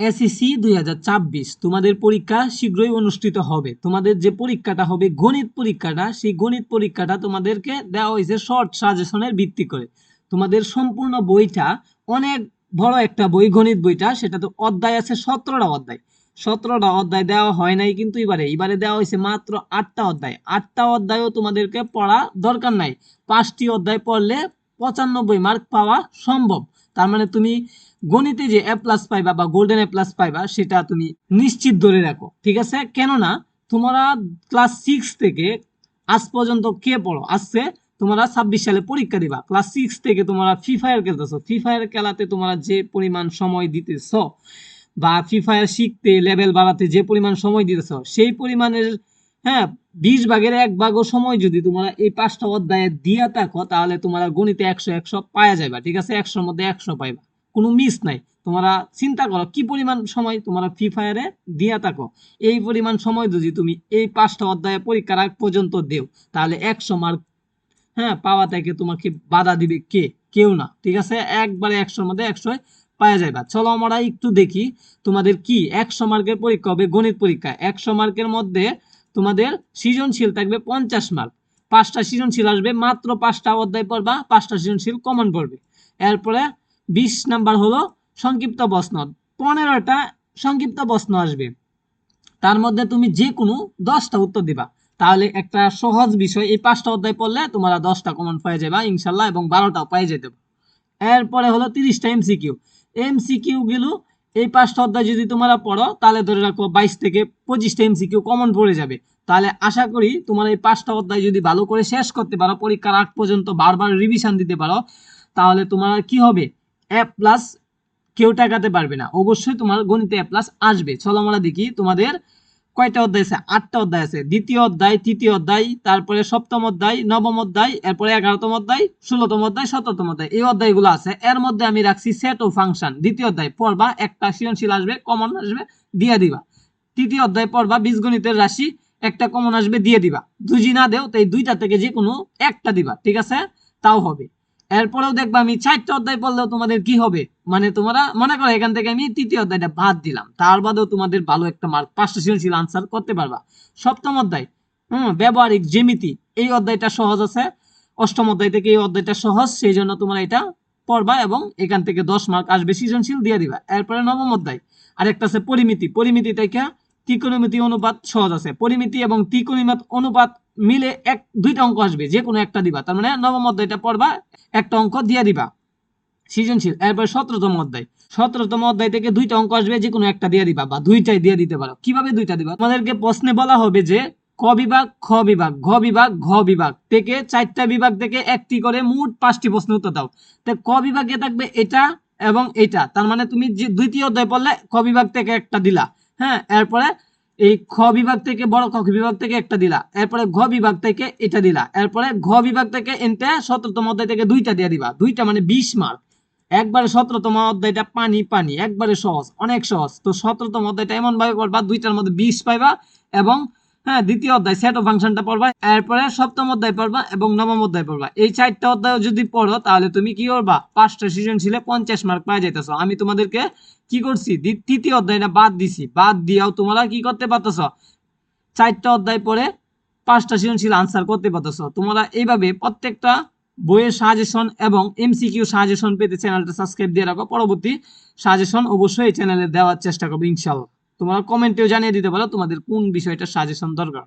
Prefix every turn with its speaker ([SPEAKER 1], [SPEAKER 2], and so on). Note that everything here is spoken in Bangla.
[SPEAKER 1] এসএসসি দুই হাজার ছাব্বিশ। তোমাদের পরীক্ষা শীঘ্রই অনুষ্ঠিত হবে। তোমাদের যে পরীক্ষাটা হবে, গণিত পরীক্ষাটা, সেই গণিত পরীক্ষাটা তোমাদেরকে দেওয়া হয়েছে শর্ট সাজেশনের ভিত্তি করে। তোমাদের সম্পূর্ণ বইটা, অনেক বড় একটা বই, গণিত বইটা সেটা তো অধ্যায় আছে সতেরোটা অধ্যায়। সতেরোটা অধ্যায় দেওয়া হয় নাই কিন্তু এবারে এবারে দেওয়া হয়েছে মাত্র আটটা অধ্যায়। আটটা অধ্যায়ও তোমাদেরকে পড়া দরকার নাই। পাঁচটি অধ্যায় পড়লে পঁচানব্বই মার্ক পাওয়া সম্ভব। তার মানে তুমি গণিতে যে এ প্লাস পাইবা বা গোল্ডেন এ প্লাস পাইবা, সেটা তুমি নিশ্চিত ধরে রাখো, ঠিক আছে? কেননা তোমরা ক্লাস সিক্স থেকে আজ পর্যন্ত কে পড়ো? আসছে তোমরা ছাব্বিশ সালে পরীক্ষা দিবা। ক্লাস সিক্স থেকে তোমরা ফ্রি ফায়ার খেলতেছো। ফ্রি ফায়ার খেলাতে তোমরা যে পরিমাণ সময় দিতেছ বা ফ্রি ফায়ার শিখতে লেভেল বাড়াতে যে পরিমাণ সময় দিতেছ, সেই পরিমাণের হ্যাঁ বিশ ভাগের এক ভাগও সময় যদি তোমরা এই পাঁচটা অধ্যায়ে দিয়া থাকো, তাহলে তোমরা গণিতে একশো একশো পাওয়া যাবে ঠিক আছে? একশোর মধ্যে একশো পাইবা। কোনো মিস নাই। তোমরা চিন্তা করো, কি পরিমাণ সময় তোমরা ফ্রি ফায়ারে দিয়া থাকো? এই পরিমাণ সময় যদি তুমি এই পাঁচটা অধ্যায়ে পরীক্ষার আগ পর্যন্ত দেও, তাহলে একশো মার্ক হ্যাঁ পাওয়া থেকে তোমাকে বাধা দিবে কে? কেউ না, ঠিক আছে? একবারে একশোর মধ্যে একশো পাওয়া যাবে চলো আমরা একটু দেখি তোমাদের কি? একশো মার্কের পরীক্ষা হবে গণিত পরীক্ষা। একশো মার্কের মধ্যে তোমাদের সৃজনশীল থাকবে পঞ্চাশ মার্ক পাঁচটা সৃজনশীল আসবে, মাত্র পাঁচটা অধ্যায় পড়বা, পাঁচটা সৃজনশীল কমন পড়বে। এরপরে বিশ নাম্বার হলো সংক্ষিপ্ত প্রশ্ন। পনেরোটা সংক্ষিপ্ত প্রশ্ন আসবে। তার মধ্যে তুমি যে কোনো দশটা উত্তর দিবা। তাহলে একটা সহজ বিষয়, এই পাঁচটা অধ্যায় পড়লে তোমরা দশটা কমন পেয়ে যাবা, ইনশাল্লাহ, এবং বারোটাও পেয়ে যেতে পারো। এরপরে হলো তিরিশটা এমসিকিউ এমসিকিউ গুলো এই পাঁচটা অধ্যায় যদি তোমরা পড়ো, তাহলে ধরে রাখো বাইশ থেকে পঁচিশটা এমসিকিউ কমন পড়ে যাবে। তাহলে আশা করি তোমরা এই পাঁচটা অধ্যায় যদি ভালো করে শেষ করতে পারো, পরীক্ষার আগ পর্যন্ত বারবার রিভিশন দিতে পারো, তাহলে তোমার কি হবে? এ প্লাস কেউ টাকাতে পারবে না। অবশ্যই তোমার গণিতে এ প্লাস আসবে। চলো আমরা দেখি তোমাদের কয়টা অধ্যায় আছে? আটটা অধ্যায় আছে। দ্বিতীয় অধ্যায়, তৃতীয় অধ্যায়, তারপরে সপ্তম অধ্যায়, নবম অধ্যায়, এরপরে এগারোতম অধ্যায়, ষোলোতম অধ্যায়, সতেরোতম অধ্যায়। এই অধ্যায়গুলো আছে। এর মধ্যে আমি রাখছি সেট ও ফাংশন দ্বিতীয় অধ্যায়, পড়বা, একটা সৃজনশীল আসবে কমন আসবে, দিয়ে দিবা। তৃতীয় অধ্যায়, পড়বা, বীজগণিতের রাশি, একটা কমন আসবে, দিয়ে দিবা। দুজি না দেও, তো এই দুইটা থেকে যে কোনো একটা দিবা। ঠিক আছে? তাও হবে। এরপরেও দেখবা আমি চারটা অধ্যায় পড়লেও তোমাদের কি হবে? মানে তোমরা মনে করো এখান থেকে আমি তৃতীয় অধ্যায়টা বাদ দিলাম। তার বাদেও তোমাদের ভালো একটা মার্ক পাঁচটা সৃজনশীল আনসার করতে পারবা। সপ্তম অধ্যায়, হুম, ব্যবহারিক জ্যামিতি। এই অধ্যায়টা সহজ আছে। অষ্টম অধ্যায় থেকে এই অধ্যায়টা সহজ, সেই জন্য তোমরা এটা পড়বা এবং এখান থেকে দশ মার্ক আসবে সৃজনশীল দিয়ে দিবা। এরপরে নবম অধ্যায়, আরেকটা আছে পরিমিতি। পরিমিতি থেকে ত্রিকোণমিতি অনুপাত সহজ আছে। পরিমিতি এবং ত্রিকোণমিত অনুপাত মিলে এক, দুইটা অঙ্ক আসবে যে কোনো একটা দিবা। তার মানে নবম অধ্যায়টা পড়বা, একটা অঙ্ক দিয়ে দিবা। সৃজনশীল, এরপর সতেরোতম অধ্যায়। সতেরোতম অধ্যায় থেকে দুইটা অঙ্ক আসবে যে কোনো একটা দিয়ে দিবা, বা দুইটাই দিয়ে দিতে পারো। কীভাবে দুইটা দিবা? তোমাদেরকে প্রশ্নে বলা হবে যে, ক বিভাগ, খ বিভাগ, ঘ বিভাগ ঘ বিভাগ থেকে চারটা বিভাগ থেকে একটি করে মোট পাঁচটি প্রশ্ন উত্তর দাও। তো ক বিভাগে থাকবে এটা এবং এটা। তার মানে তুমি যে দ্বিতীয় অধ্যায় পড়লে, ক বিভাগ থেকে একটা দিলা। হ্যাঁ এরপরে এই খ বিভাগ থেকে বড় খ বিভাগ থেকে একটা দিলা। এরপরে ঘ বিভাগ থেকে এটা দিলা। এরপরে ঘ বিভাগ থেকে এনতে সতেরোতম অধ্যায় থেকে দুইটা দিয়ে দিবা। দুইটা মানে বিশ মার্ক। একবারে সতেরোতম অধ্যায়টা পানি পানি। একবারে সহজ, অনেক সহজ। তো সতেরোতম অধ্যায়টা এমন ভাবে পড়বা দুইটার মধ্যে বিশ পাইবা এবং হ্যাঁ দ্বিতীয় অধ্যায় সেট অফ ফাংশনটা পড়বা, এরপরে সপ্তম অধ্যায় পড়বা এবং নবম অধ্যায় পড়বা। এই চারটা অধ্যায় যদি পড়ো, তাহলে তুমি কি করবা? পাঁচটা সৃজনশীলে পঞ্চাশ মার্ক পাওয়া যাইতেছো। আমি তোমাদেরকে কি করছি? তৃতীয় অধ্যায়টা বাদ দিছি। বাদ দিয়াও তোমরা কি করতে পারতেছ? চারটা অধ্যায় পরে পাঁচটা সৃজনশীল আনসার করতে পারতেছ। তোমরা এইভাবে প্রত্যেকটা বইয়ের সাজেশন এবং এমসিকিউ সাজেশন পেতে চ্যানেলটা সাবস্ক্রাইব দিয়ে রাখো। পরবর্তী সাজেশন অবশ্যই চ্যানেলে দেওয়ার চেষ্টা করব ইনশাল্লাহ তোমরা কমেন্টেও জানিয়ে দিতে পারো তোমাদের কোন বিষয়টা সাজেশন দরকার।